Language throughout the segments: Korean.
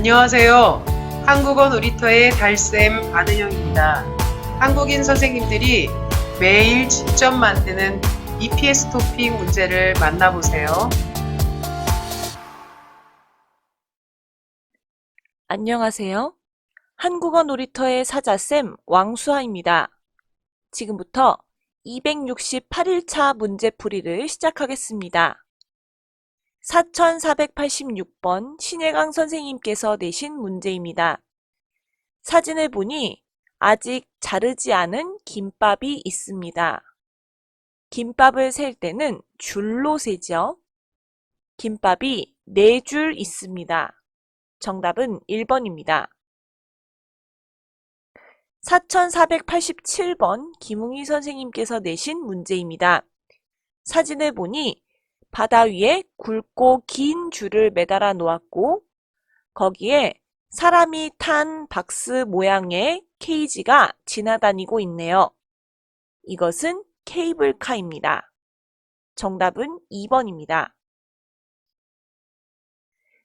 안녕하세요. 한국어 놀이터의 달쌤 안은영입니다. 한국인 선생님들이 매일 직접 만드는 EPS 토픽 문제를 만나보세요. 안녕하세요. 한국어 놀이터의 사자쌤 왕수아입니다. 지금부터 268일차 문제풀이를 시작하겠습니다. 4486번 신혜강 선생님께서 내신 문제입니다. 사진을 보니 아직 자르지 않은 김밥이 있습니다. 김밥을 셀 때는 줄로 세죠. 김밥이 4줄 있습니다. 정답은 1번입니다. 4487번 김웅희 선생님께서 내신 문제입니다. 사진을 보니 바다 위에 굵고 긴 줄을 매달아 놓았고 거기에 사람이 탄 박스 모양의 케이지가 지나다니고 있네요. 이것은 케이블카입니다. 정답은 2번입니다.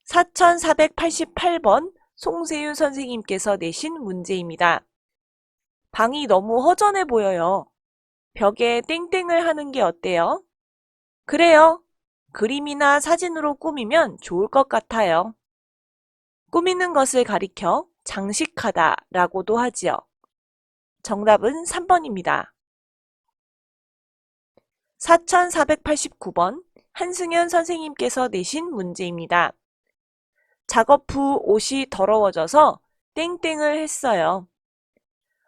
4488번 송세윤 선생님께서 내신 문제입니다. 방이 너무 허전해 보여요. 벽에 땡땡을 하는 게 어때요? 그래요. 그림이나 사진으로 꾸미면 좋을 것 같아요. 꾸미는 것을 가리켜 장식하다 라고도 하지요. 정답은 3번입니다. 4489번 한승현 선생님께서 내신 문제입니다. 작업 후 옷이 더러워져서 땡땡을 했어요.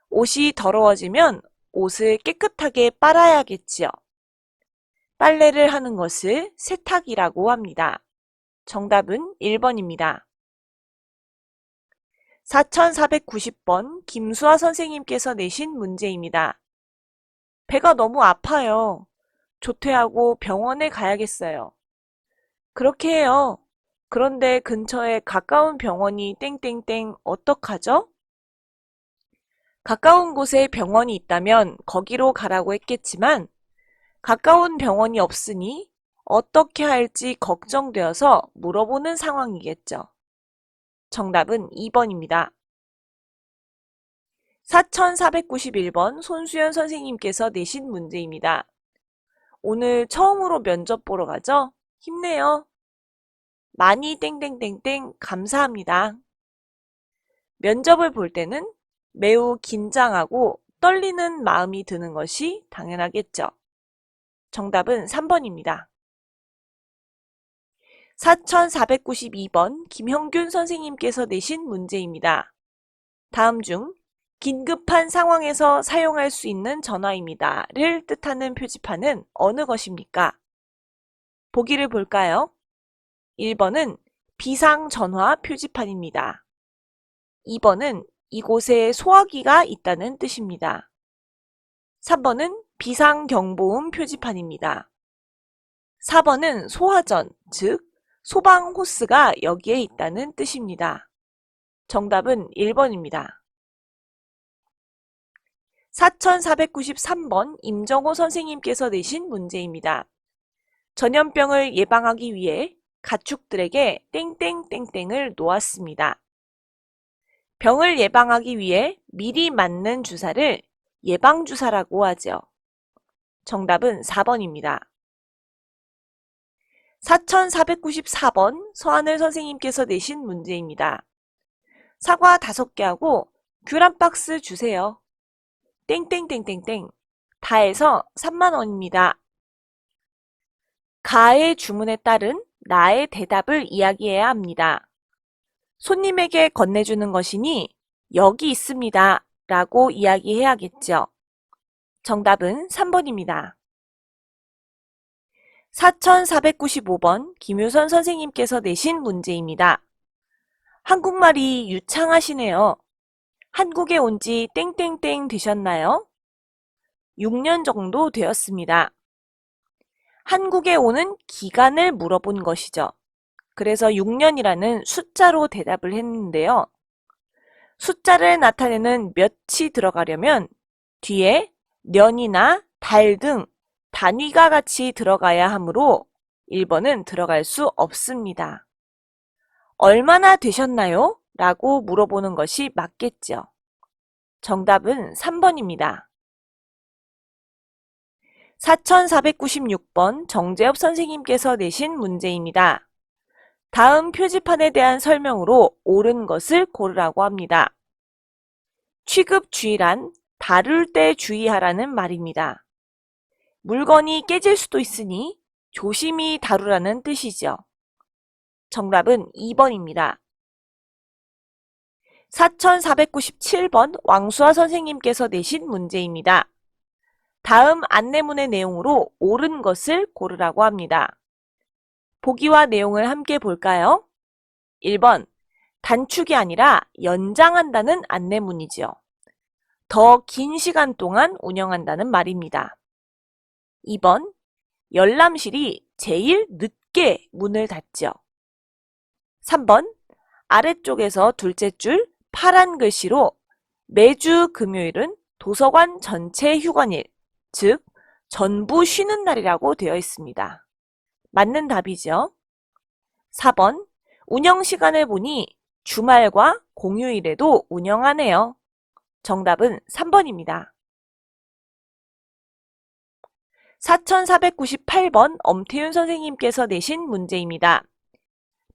옷이 더러워지면 옷을 깨끗하게 빨아야겠지요. 빨래를 하는 것을 세탁이라고 합니다. 정답은 1번입니다. 4490번 김수아 선생님께서 내신 문제입니다. 배가 너무 아파요. 조퇴하고 병원에 가야겠어요. 그렇게 해요. 그런데 근처에 가까운 병원이 땡땡땡 어떡하죠? 가까운 곳에 병원이 있다면 거기로 가라고 했겠지만 가까운 병원이 없으니 어떻게 할지 걱정되어서 물어보는 상황이겠죠. 정답은 2번입니다. 4491번 손수연 선생님께서 내신 문제입니다. 오늘 처음으로 면접 보러 가죠? 힘내요. 많이 땡땡땡땡 감사합니다. 면접을 볼 때는 매우 긴장하고 떨리는 마음이 드는 것이 당연하겠죠. 정답은 3번입니다. 4492번 김형균 선생님께서 내신 문제입니다. 다음 중 긴급한 상황에서 사용할 수 있는 전화입니다.를 뜻하는 표지판은 어느 것입니까? 보기를 볼까요? 1번은 비상전화 표지판입니다. 2번은 이곳에 소화기가 있다는 뜻입니다. 3번은 비상경보음 표지판입니다. 4번은 소화전, 즉 소방 호스가 여기에 있다는 뜻입니다. 정답은 1번입니다. 4493번 임정호 선생님께서 내신 문제입니다. 전염병을 예방하기 위해 가축들에게 땡땡땡땡을 놓았습니다. 병을 예방하기 위해 미리 맞는 주사를 예방주사라고 하죠. 정답은 4번입니다. 4494번 서하늘 선생님께서 내신 문제입니다. 사과 5개하고 귤 한 박스 주세요. 땡땡땡땡땡 다 해서 3만원입니다. 가의 주문에 따른 나의 대답을 이야기해야 합니다. 손님에게 건네주는 것이니 여기 있습니다. 라고 이야기해야겠죠. 정답은 3번입니다. 4495번 김효선 선생님께서 내신 문제입니다. 한국말이 유창하시네요. 한국에 온 지 땡땡땡 되셨나요? 6년 정도 되었습니다. 한국에 오는 기간을 물어본 것이죠. 그래서 6년이라는 숫자로 대답을 했는데요. 숫자를 나타내는 몇이 들어가려면 뒤에 년이나 달 등 단위가 같이 들어가야 하므로 1번은 들어갈 수 없습니다. 얼마나 되셨나요? 라고 물어보는 것이 맞겠죠. 정답은 3번입니다. 4496번 정재엽 선생님께서 내신 문제입니다. 다음 표지판에 대한 설명으로 옳은 것을 고르라고 합니다. 취급 주의란 다룰 때 주의하라는 말입니다. 물건이 깨질 수도 있으니 조심히 다루라는 뜻이죠. 정답은 2번입니다. 4497번 왕수아 선생님께서 내신 문제입니다. 다음 안내문의 내용으로 옳은 것을 고르라고 합니다. 보기와 내용을 함께 볼까요? 1번. 단축이 아니라 연장한다는 안내문이지요. 더 긴 시간 동안 운영한다는 말입니다. 2번. 열람실이 제일 늦게 문을 닫죠. 3번. 아래쪽에서 둘째 줄 파란 글씨로 매주 금요일은 도서관 전체 휴관일, 즉 전부 쉬는 날이라고 되어 있습니다. 맞는 답이죠. 4번. 운영 시간을 보니 주말과 공휴일에도 운영하네요. 정답은 3번입니다. 4498번 엄태윤 선생님께서 내신 문제입니다.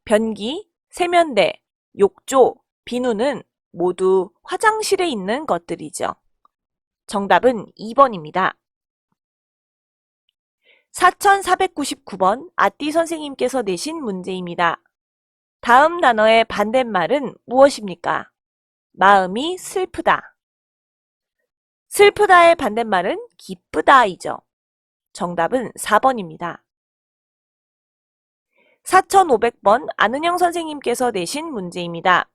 변기, 세면대, 욕조, 비누는 모두 화장실에 있는 것들이죠. 정답은 2번입니다. 4499번 아띠 선생님께서 내신 문제입니다. 다음 단어의 반대말은 무엇입니까? 마음이 슬프다. 슬프다의 반대말은 기쁘다이죠. 정답은 4번입니다. 4500번 안은영 선생님께서 내신 문제입니다.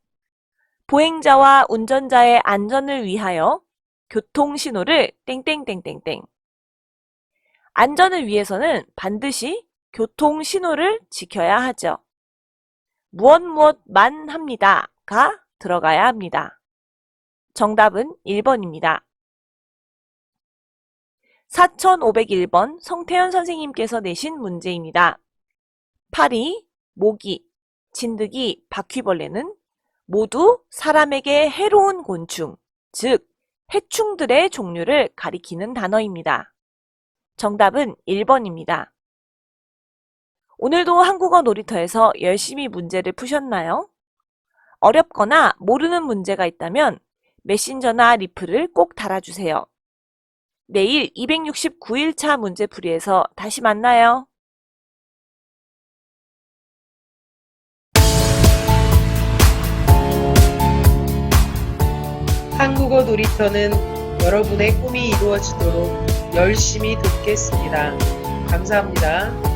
보행자와 운전자의 안전을 위하여 교통신호를 땡땡땡땡땡. 안전을 위해서는 반드시 교통 신호를 지켜야 하죠. 무엇 무엇만 합니다가 들어가야 합니다. 정답은 1번입니다. 4501번 성태현 선생님께서 내신 문제입니다. 파리, 모기, 진드기, 바퀴벌레는 모두 사람에게 해로운 곤충, 즉 해충들의 종류를 가리키는 단어입니다. 정답은 1번입니다. 오늘도 한국어 놀이터에서 열심히 문제를 푸셨나요? 어렵거나 모르는 문제가 있다면 메신저나 리플을 꼭 달아주세요. 내일 269일차 문제풀이에서 다시 만나요. 한국어 놀이터는 여러분의 꿈이 이루어지도록 열심히 돕겠습니다. 감사합니다.